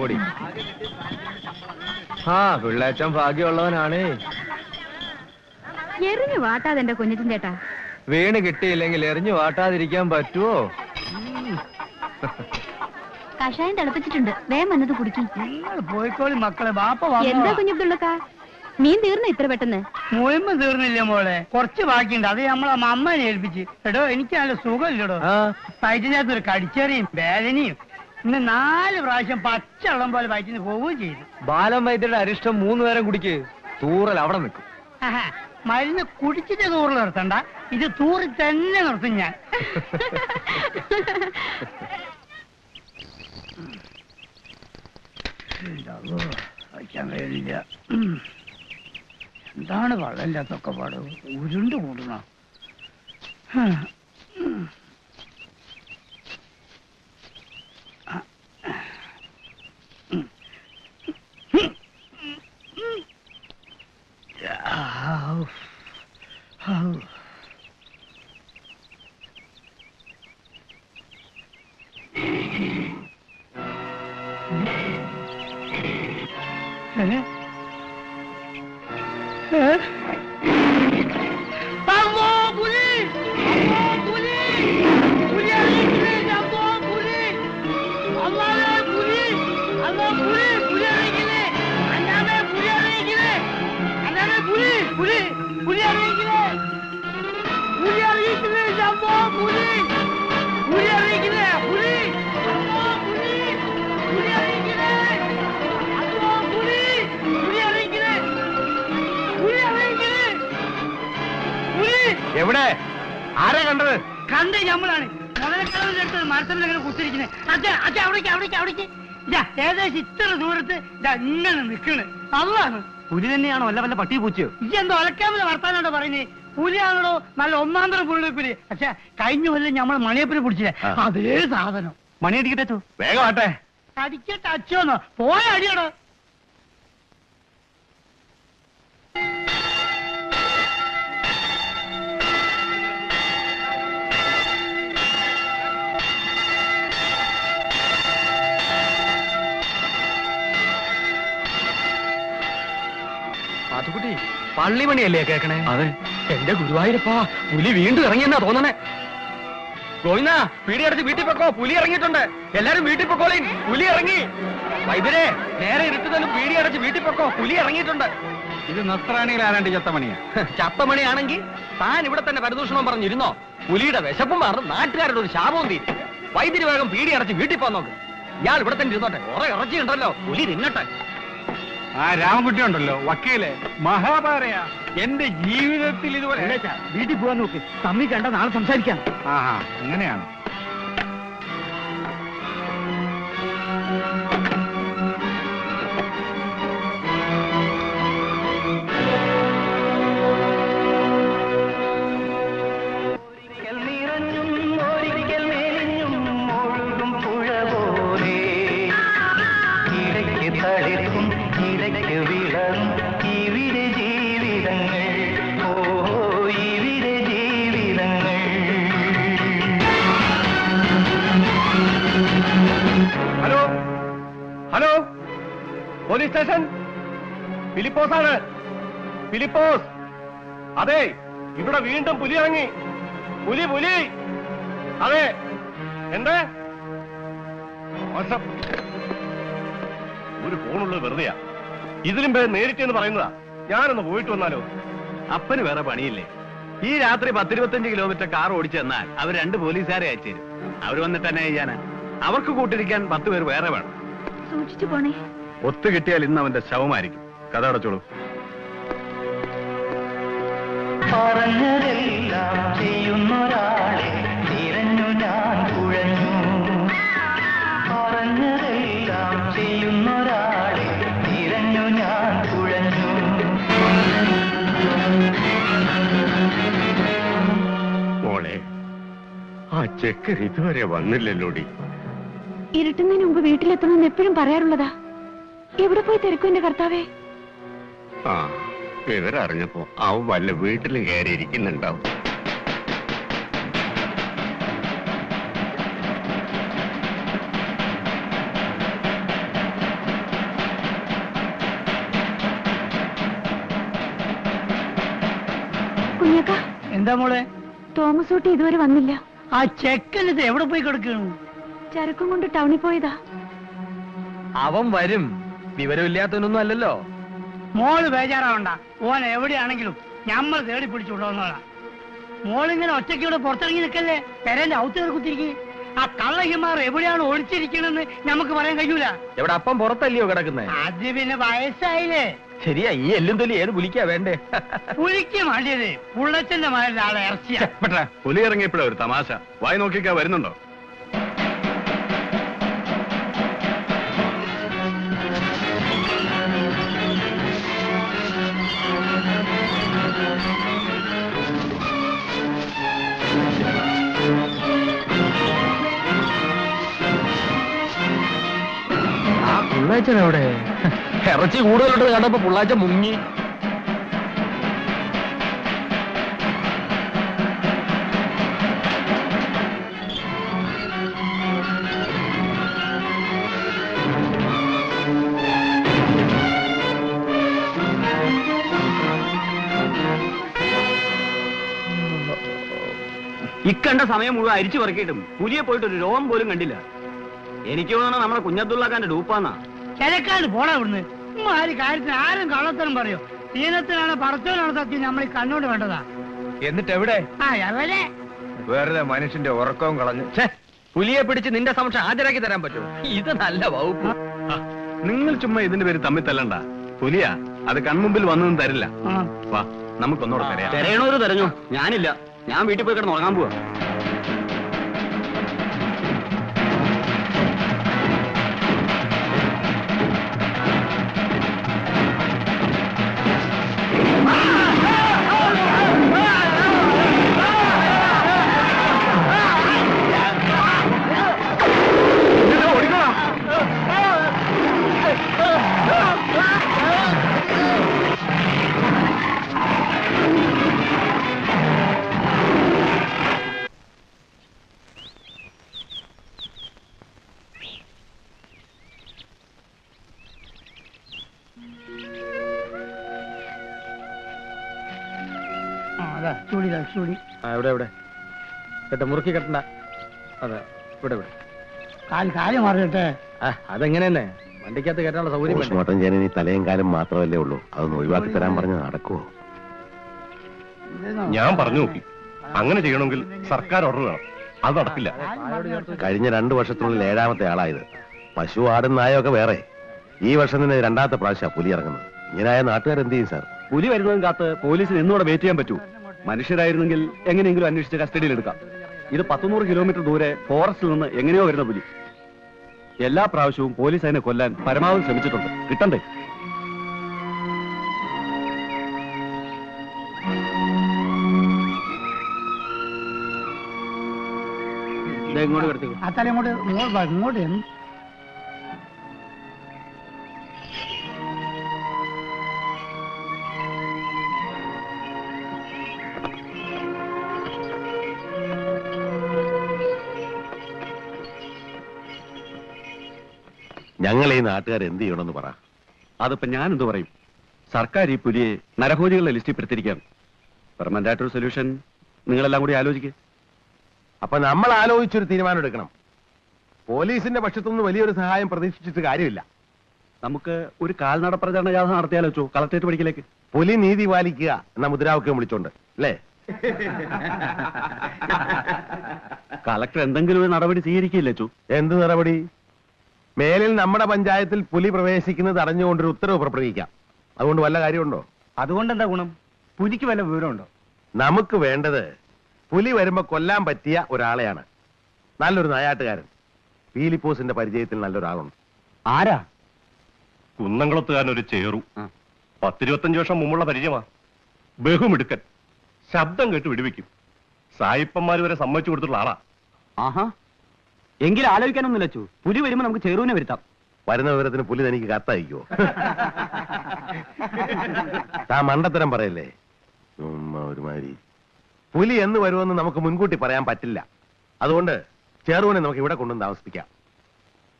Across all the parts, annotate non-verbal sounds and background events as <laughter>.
ഓടി. ആ പിള്ളേച്ചൻ ഭാഗ്യമുള്ളവനാണ്. എറിഞ്ഞു വാട്ടാതെ എന്റെ കുഞ്ഞിറ്റിൻ ചേട്ടാ. വീണ് കിട്ടിയില്ലെങ്കിൽ എറിഞ്ഞു വാട്ടാതിരിക്കാൻ പറ്റുമോ കഷായം തിളപ്പിച്ചിട്ടുണ്ട്. വേഗം വന്നത് കുടിക്കും. നിങ്ങൾ പോയിക്കോളി മക്കളെ ബാപ്പ എന്താ കുഞ്ഞബ്ദുള്ളക്ക മീൻ തീർന്ന ഇത്ര പെട്ടെന്ന്. മുയമ്പ് തീർന്നില്ല മോളെ? കുറച്ച് ബാക്കിയുണ്ട്. അത് നമ്മളെ അമ്മനെ ഏൽപ്പിച്ച്. എടോ എനിക്ക് നല്ല സുഖമില്ലടോ. വയറ്റിനകത്ത് ഒരു കടിച്ചെറിയും വേദനയും. ഇന്ന് നാല് പ്രാവശ്യം പച്ചവെള്ളം പോലെ വയറ്റിന് പോവുകയും ചെയ്തു. ബാലം വൈദ്യരുടെ അരിഷ്ടം മൂന്ന് നേരം കുടിക്ക്. തൂറൽ അവിടെ നിൽക്കും. ആഹാ, മരുന്ന് കുടിച്ചിട്ട് തൂറിൽ നിർത്തണ്ട. ഇത് തൂറി തന്നെ നിർത്തും ഞാൻ. ഇതാവോ, വയ്ക്കാൻ കഴിയില്ല. ഉം. എന്താണ് വെള്ളമില്ലാത്തൊക്കെ പാട്? ഉരുണ്ട് കൂടണ എവിടെ ആരാ കണ്ടത്? കണ്ട് ഞമ്മളാണ്. മുതലക്കടവിലെടുത്ത് മരത്തിൽ ഇങ്ങനെ കുത്തിരിക്കുന്നത് അച്ഛാ അച്ഛാ അവിടേക്ക് അവിടേക്ക് അവിടേക്ക്. ഇതാ ഏകദേശം ഇത്ര ദൂരത്ത് ഇതാ ഇങ്ങനെ നിൽക്കണ്. അള്ളാണ് പുലി തന്നെയാണോ അല്ല വല്ല പട്ടി പൂച്ചയോ? ഈ എന്തോ ഒലക്കാമത് വർത്താനാണോ പറയുന്നത് പുലിയാണോ നല്ല ഒന്നാന്തരം പുള്ളി പുലി പക്ഷെ കഴിഞ്ഞ കൊല്ലം നമ്മൾ മണിയപ്പുലി പിടിച്ചില്ലേ? അതേ സാധനം. മണിയടിക്കട്ടെ വേഗം ആട്ടെ. അടിക്കട്ടെ അച്ഛനോ പോയ അടിയടോ. പള്ളിമണിയല്ലേ കേക്കണേ? അതെ. എന്റെ ഗുരുവായൂരപ്പാ പുലി വീണ്ടും ഇറങ്ങിയെന്നാ തോന്നണേ. ഗോവിന്ദ പീടിയടച്ച് വീട്ടിൽ പൊക്കോ പുലി ഇറങ്ങിയിട്ടുണ്ട്. എല്ലാരും വീട്ടിൽ പൊക്കോളീൻ പുലി ഇറങ്ങി. വൈദ്യരെ നേരെ ഇരുട്ടുതലും പീടിയടച്ച് വീട്ടിൽ പൊക്കോ പുലി ഇറങ്ങിയിട്ടുണ്ട്. ഇത് നസ്രാണിയിൽ ആരാണ്ട് ചത്തമണിയാ? ചത്തമണിയാണെങ്കിൽ താൻ ഇവിടെ തന്നെ പരദൂഷണം പറഞ്ഞിരുന്നോ? പുലിയുടെ വിശപ്പും മാറും നാട്ടുകാരുടെ ഒരു ശാപവും തീരും. വൈദ്യുതി വേഗം പീടിയടച്ച് വീട്ടിൽ പോകാൻ നോക്ക്. ഇയാൾ ഇവിടെ തന്നെ ഇരുന്നോട്ടെ കുറെ ഇറച്ചി ഉണ്ടല്ലോ പുലി തിന്നട്ടെ. ആ രാമകുട്ടി ഉണ്ടല്ലോ വക്കീലെ. മഹാഭാരയാ. എന്റെ ജീവിതത്തിൽ ഇതുപോലെ വീട്ടിൽ പോവാൻ നോക്ക്. തമ്മി കണ്ട നാളെ സംസാരിക്കാം. ആഹാ അങ്ങനെയാണ്. ഫിലിപ്പോസ് ആണ് ഫിലിപ്പോസ്. അതെ ഇവിടെ വീണ്ടും പുലി ഇറങ്ങി. പുലി പുലി. അതെ. എന്തേ? ഒരു ഫോണുള്ളത് വെറുതെയാ. ഇതിലും പേര് നേരിട്ട് എന്ന് പറയുന്നതാ. ഞാനൊന്ന് പോയിട്ട് വന്നാലോ? അപ്പന് വേറെ പണിയില്ലേ. ഈ രാത്രി പത്തിരുപത്തഞ്ച് കിലോമീറ്റർ കാർ ഓടിച്ചു തന്നാൽ അവർ രണ്ട് പോലീസുകാരെ അയച്ചു തരും. അവർ വന്നിട്ട് തന്നെ ചെയ്യാനാ? അവർക്ക് കൂട്ടിരിക്കാൻ പത്ത് പേര് വേറെ വേണം. സൂക്ഷിച്ചു പോണേ. ഒത്തു കിട്ടിയാൽ ഇന്ന് അവന്റെ ശവമായിരിക്കും. കഥ അടച്ചോളൂ. പറഞ്ഞതെല്ലാം ചെയ്യുന്നൊരാളെ തിരഞ്ഞു ഞാൻ കുഴഞ്ഞു പറഞ്ഞതെല്ലാം ചെയ്യുന്നൊരാളെ തിരഞ്ഞു ഞാൻ കുഴഞ്ഞു മോളെ ആ ചെക്കർ ഇതുവരെ വന്നില്ലല്ലോടി. ഇരുട്ടുന്നതിന് മുമ്പ് വീട്ടിലെത്തണമെന്ന് എപ്പോഴും പറയാറുള്ളതാ. എവിടെ പോയി തിരക്കും എന്റെ കർത്താവേ? ആ വിവരം അറിഞ്ഞപ്പോ അവ വല്ല വീട്ടിൽ കയറി ഇരിക്കുന്നുണ്ടാവും. കുഞ്ഞക്ക എന്താ മോളെ? തോമസ് ഊട്ടി ഇതുവരെ വന്നില്ല. ആ ചെക്കൻ ഇത് എവിടെ പോയി കൊടുക്കുന്നു? ചരക്കും കൊണ്ട് ടൗണിൽ പോയതാ. അവൻ വരും. വിവരമില്ലാത്തവനൊന്നും അല്ലല്ലോ. മോൾ ബേജാറാവണ്ട. ഓൻ എവിടെയാണെങ്കിലും ഞമ്മൾ തേടി പിടിച്ചുകൊണ്ടുവന്നോളാ മോളിങ്ങനെ ഒറ്റയ്ക്കൂടെ പുറത്തിറങ്ങി നിൽക്കല്ലേ? പെരന്റെ ഔത്തേർ കുത്തിരിക്കും. ആ കള്ളഹിമാർ എവിടെയാണ് ഒളിച്ചിരിക്കണെന്ന് നമുക്ക് പറയാൻ കഴിയൂല. എവിടെ അപ്പം പുറത്തല്ലയോ കിടക്കുന്നത് അത് പിന്നെ വയസ്സായില്ലേ. ശരിയാ ഈ എല്ലും തൊലി ഏത് പുലിക്കാ വേണ്ടേ? പുലിക്ക് വേണ്ടിയത് പുള്ളച്ചന്റെ മാരുടെ ആളെ ഇറച്ചിയാ. പുലി ഇറങ്ങിയപ്പോഴാ ഒരു തമാശ. വായി നോക്കിക്കാ വരുന്നുണ്ടോ? ആ പുള്ളാച്ചൻ ഇറച്ചി കൂടുതലുണ്ട് കണ്ടപ്പോ പുള്ളാച്ച മുങ്ങി. ഇക്കണ്ട സമയം മുഴുവൻ അരിച്ചു പറക്കിയിട്ടും പുലിയെ പോയിട്ട് ഒരു രോഗം പോലും കണ്ടില്ല. എനിക്ക് തോന്നണം നമ്മുടെ കുഞ്ഞബ്ദുള്ളക്കാന്റെ ഡൂപ്പാന്നാ. കിഴക്കാണ്ട് പോടാ ഇവിടുന്ന്. ആര് കാര്യത്തിന് ആരും കള്ളത്തരം പറയോ? ദീനത്തിനാണ് പറച്ചവനാണ് സത്യം നമ്മൾ ഈ കണ്ണോട് വേണ്ടതാ എന്നിട്ട് എവിടെ ആ എവിടെ? വെറുതെ മനുഷ്യന്റെ ഉറക്കവും കളഞ്ഞു. ഛേ പുലിയെ പിടിച്ച് നിന്റെ സംശയം ഹാജരാക്കി തരാൻ പറ്റും ഇത് നല്ല വകുപ്പ്. നിങ്ങൾ ചുമ്മാ ഇതിന്റെ പേര് തമ്മിൽ തല്ലണ്ട. പുലിയാ അത് കൺമുമ്പിൽ വന്നൊന്നും തരില്ല. ആ. വാ നമുക്കൊന്നോടെ തരാം തെരയണോര് തെരഞ്ഞു. ഞാനില്ല. ഞാൻ വീട്ടിൽ പോയി കിടന്ന് ഉറങ്ങാൻ പോവാ. ചൂടി ആ എവിടെ എവിടെ? കേട്ടോ മുറുക്കി കെട്ടണ്ട. അതെ ഇവിടെ ഇവിടെ. കാൽ കാൽ മാറിയിട്ടെ. ആ അതെങ്ങനെ തന്നെ വണ്ടിക്കകത്ത് കയറ്റാനുള്ള സൗകര്യം വേണ്ടേ? പോസ്റ്റ്മോർട്ടം ചെയ്യാൻ ഇനി തലയും കാലം മാത്രമല്ലേ ഉള്ളൂ. അതൊന്ന് ഒഴിവാക്കി തരാൻ പറഞ്ഞ് നടക്കുവോ? ഞാൻ പറഞ്ഞു നോക്കി. അങ്ങനെ ചെയ്യണമെങ്കിൽ സർക്കാർ ഓർഡർ വേണം. അത് നടക്കില്ല. കഴിഞ്ഞ രണ്ടു വർഷത്തിനുള്ളിൽ ഏഴാമത്തെ ആളായത്. പശു ആടും നായൊക്കെ വേറെ. ഈ വർഷം തന്നെ രണ്ടാമത്തെ പ്രാവശ്യം പുലി ഇറങ്ങുന്നത്. ഇങ്ങനായ നാട്ടുകാർ എന്ത് ചെയ്യും സാർ? പുലി വരുന്നതും കാത്ത് പോലീസിന് ഇന്നുകൂടെ വെയിറ്റ് ചെയ്യാൻ പറ്റൂ. മനുഷ്യരായിരുന്നെങ്കിൽ എങ്ങനെയെങ്കിലും അന്വേഷിച്ച് കസ്റ്റഡിയിൽ എടുക്കാം. ഇത് പത്തുനൂറ് കിലോമീറ്റർ ദൂരെ ഫോറസ്റ്റിൽ നിന്ന് എങ്ങനെയോ വരുന്ന പുലി. എല്ലാ പ്രാവശ്യവും പോലീസ് അതിനെ കൊല്ലാൻ പരമാവധി ശ്രമിച്ചിട്ടുണ്ട്. കിട്ടണ്ടേ? ദേ ഇങ്ങോട്ട് ഇങ്ങോട്ട് ഇങ്ങോട്ട്. ഈ നാട്ടുകാർ എന്ത് ചെയ്യണമെന്ന് പറ. അതിപ്പോ ഞാൻ എന്ത് പറയും? സർക്കാർ ഈ പുലിയെ നരഭോജികളുടെ ലിസ്റ്റിൽ പെടുത്തിരിക്കുകയാണ് പെർമനന്റ് ആയിട്ടൊരു സൊല്യൂഷൻ നിങ്ങളെല്ലാം കൂടി ആലോചിക്കുക അപ്പൊ നമ്മൾ ആലോചിച്ചൊരു തീരുമാനം എടുക്കണം. പോലീസിന്റെ പക്ഷത്തുനിന്ന് വലിയൊരു സഹായം പ്രതീക്ഷിച്ചിട്ട് കാര്യമില്ല. നമുക്ക് ഒരു കാൽനട പ്രചരണ ജാഥ നടത്തിയാലോ ചോ കളക്ടറേറ്റ് പഠിക്കലേക്ക്? പുലി നീതി പാലിക്കുക എന്ന മുദ്രാവാക്യം വിളിച്ചോണ്ട് അല്ലേ? കളക്ടർ എന്തെങ്കിലും ഒരു നടപടി സ്വീകരിക്കില്ലേ ചു? എന്ത് നടപടി? മേലിൽ നമ്മുടെ പഞ്ചായത്തിൽ പുലി പ്രവേശിക്കുന്നത് അറിഞ്ഞുകൊണ്ടൊരു ഉത്തരവ് പുറപ്പെടുവിക്കാം. അതുകൊണ്ട് വല്ല കാര്യമുണ്ടോ? അതുകൊണ്ട് എന്താ ഗുണം? പുലിക്ക് വല്ല വിവരമുണ്ടോ? നമുക്ക് വേണ്ടത് പുലി വരുമ്പോ കൊല്ലാൻ പറ്റിയ ഒരാളെയാണ്. നല്ലൊരു നായാട്ടുകാരൻ. പീലിപ്പോസിന്റെ പരിചയത്തിൽ നല്ലൊരാളുണ്ട്. ആരാ? കുന്നംകുളത്തുകാരൻ ഒരു ചേറു. പത്തിരുപത്തഞ്ചു പത്തിരുപത്തഞ്ച് വർഷം മുമ്പുള്ള പരിചയമാ. ബഹുമിടുക്കൻ. ശബ്ദം കേട്ട് വിടുവിക്കും. സായിപ്പന്മാര് വരെ സമ്മതിച്ചു കൊടുത്തിട്ടുള്ള ആളാ. ആഹാ. എങ്കിലും ആലോചിക്കാനൊന്നും ലച്ചു പുലി വരുമ്പോ നമുക്ക് ചെറുവിനെ വരുത്താം. വരുന്ന വിവരത്തിന് പുലി തനിക്ക് കത്തയക്കുവോ <laughs> താ മണ്ടത്തരം പറയല്ലേ? ഒരുമാതിരി. പുലി എന്ന് വരുമെന്ന് നമുക്ക് മുൻകൂട്ടി പറയാൻ പറ്റില്ല. അതുകൊണ്ട് ചെറുവിനെ നമുക്ക് ഇവിടെ കൊണ്ടുവന്ന് താമസിപ്പിക്കാം.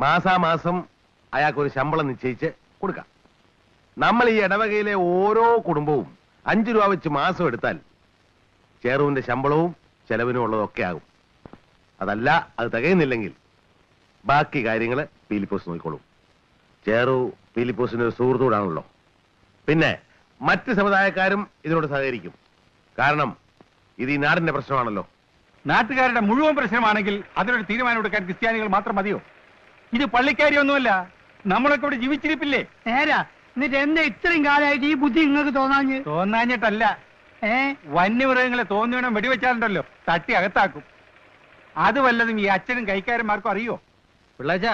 മാസാമാസം അയാൾക്ക് ഒരു ശമ്പളം നിശ്ചയിച്ച് കൊടുക്കാം. നമ്മൾ ഈ ഇടവകയിലെ ഓരോ കുടുംബവും അഞ്ചു രൂപ വെച്ച് മാസം എടുത്താൽ ചേറുവിന്റെ ശമ്പളവും ചെലവിനും ഉള്ളതൊക്കെ ആകും. അതല്ല അത് തികയുന്നില്ലെങ്കിൽ. ബാക്കി കാര്യങ്ങൾ പീലിപ്പോസ് നോക്കിക്കോളും. ചേറു പീലിപ്പോസിന്റെ ഒരു സുഹൃത്തൂടാണല്ലോ പിന്നെ മറ്റ് സമുദായക്കാരും ഇതിനോട് സഹകരിക്കും. കാരണം ഇത് ഈ നാടിന്റെ പ്രശ്നമാണല്ലോ. നാട്ടുകാരുടെ മുഴുവൻ പ്രശ്നമാണെങ്കിൽ അതിനൊരു തീരുമാനം എടുക്കാൻ ക്രിസ്ത്യാനികൾ മാത്രം മതിയോ? ഇത് പള്ളിക്കാരിയൊന്നുമല്ല. നമ്മളൊക്കെ ഇവിടെ ജീവിച്ചിരിപ്പില്ലേ? നേരാ. എന്നിട്ട് എന്താ ഇത്രയും കാലമായിട്ട് ഈ ബുദ്ധി നിങ്ങൾക്ക് തോന്നാഞ്ഞ്? തോന്നാഞ്ഞിട്ടല്ല. ഏ? വന്യമൃഗങ്ങളെ തോന്നിയണം വെടിവെച്ചാലുണ്ടല്ലോ. തട്ടി അകത്താക്കും. അത് വല്ലതും ഈ അച്ഛനും കൈക്കാരന്മാർക്കും അറിയോ? പിള്ളച്ച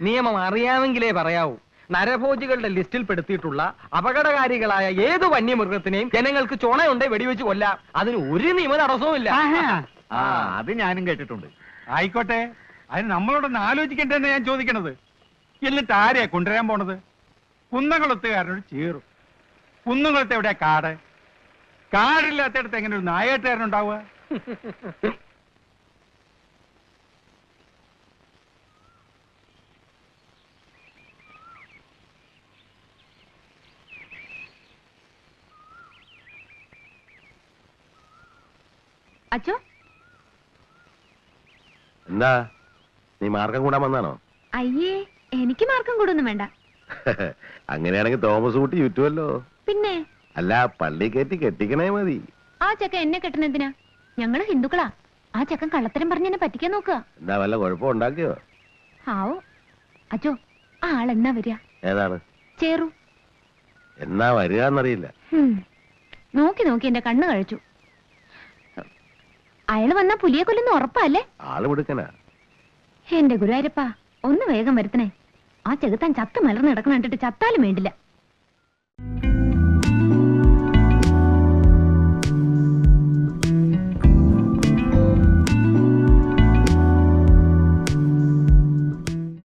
നിയമം അറിയാമെങ്കിലേ പറയാവൂ. നരഭോജികളുടെ ലിസ്റ്റിൽ പെടുത്തിയിട്ടുള്ള അപകടകാരികളായ ഏത് വന്യമൃഗത്തിനെയും ജനങ്ങൾക്ക് ചുണയുണ്ടെ വെടിവെച്ച് കൊല്ലാം. അതിന് ഒരു നിയമ തടസ്സവും ഇല്ല ആ അത് ഞാനും കേട്ടിട്ടുണ്ട്. ആയിക്കോട്ടെ. അതിന് നമ്മളോടൊന്ന് ആലോചിക്കണ്ടെന്ന് ഞാൻ ചോദിക്കണത്. എന്നിട്ട് ആരെയാ കൊണ്ടുവരാൻ പോണത്? കുന്നംകുളത്തുകാരനോട് ചേറും. കുന്നംകുളത്ത് എവിടെയാ കാട്? കാടില്ലാത്തടത്ത് എങ്ങനെ ഒരു നായാട്ടുകാരനുണ്ടാവുക? <laughs> അച്ചോ എന്താ? നീ മാർഗം കൂടാൻ വന്നാണോ? അയ്യേ എനിക്ക് മാർക്കം കൂടൊന്നും വേണ്ട. <laughs> അങ്ങനെയാണെങ്കിൽ തോമസ് കുട്ടി ചുറ്റുമല്ലോ പിന്നെ? അല്ല പള്ളി കയറ്റി കെട്ടിക്കണേ മതി. ആ ചക്ക എന്നെ കെട്ടണെന്തിനാ ഞങ്ങൾ ഹിന്ദുക്കളാ. ആ ചക്കൻ കള്ളത്തരം പറഞ്ഞ് എന്നെ പറ്റിക്കാൻ നോക്കുക. എന്താ വല്ല കുഴപ്പം ഉണ്ടാക്കിയോ? ആവോ. അച്ചോ ആ ആളെന്നാ വരിക? ഏതാണ്? ചേറു. എന്നാ വരിക എന്നറിയില്ല. നോക്കി നോക്കി എന്റെ കണ്ണ് കഴിച്ചു. അയാൾ വന്നാ പുലിയെ കൊല്ലുന്ന ഉറപ്പല്ലേ? ആൾ കൊടുക്കനാ എന്റെ ഗുരുവായൂരപ്പ ഒന്ന് വേഗം വരുത്തണേ. ആ ചെകുത്താൻ ചത്ത് മലർന്ന് കിടക്കണ കണ്ടിട്ട് ചത്താലും വേണ്ടില്ല.